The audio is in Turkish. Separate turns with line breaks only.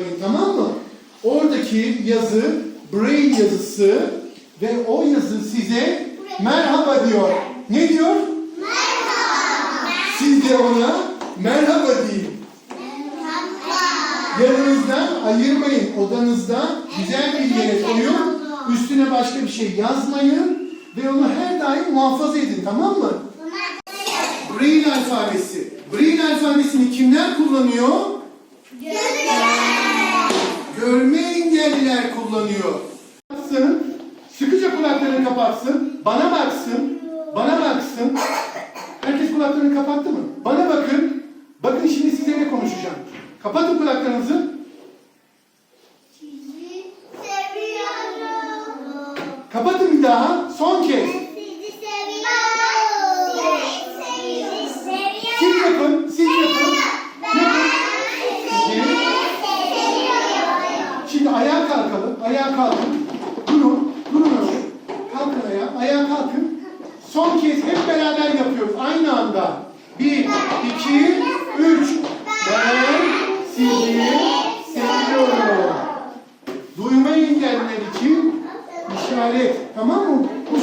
tıklayın tamam mı? Oradaki yazı Braille yazısı ve o yazı size merhaba diyor. Ne diyor? Siz de ona merhaba deyin. Yanınızdan ayırmayın. Odanızda güzel bir yere koyun. Üstüne başka bir şey yazmayın. Ve onu her daim muhafaza edin tamam mı? Braille alfabesi. Braille alfabesini kimler kullanıyor? Görme engelliler kullanıyor. Baksın, sıkıca kulaklarını kapatsın, bana baksın, bana baksın. Herkes kulaklarını kapattı mı? Bana bakın. Bakın şimdi size ne konuşacağım. Kapatın kulaklarınızı. Kapatın bir daha. Son kez. Şimdi ayağa kalkalım. Ayağa kalkın. Durun. Durun öyle. Kalkın ayağa. Ayağa kalkın. Son kez hep beraber yapıyoruz. Aynı anda. Bir, iki, üç. Ben sizi seviyorum. Duyma engelliler için işaret. Tamam mı? Bu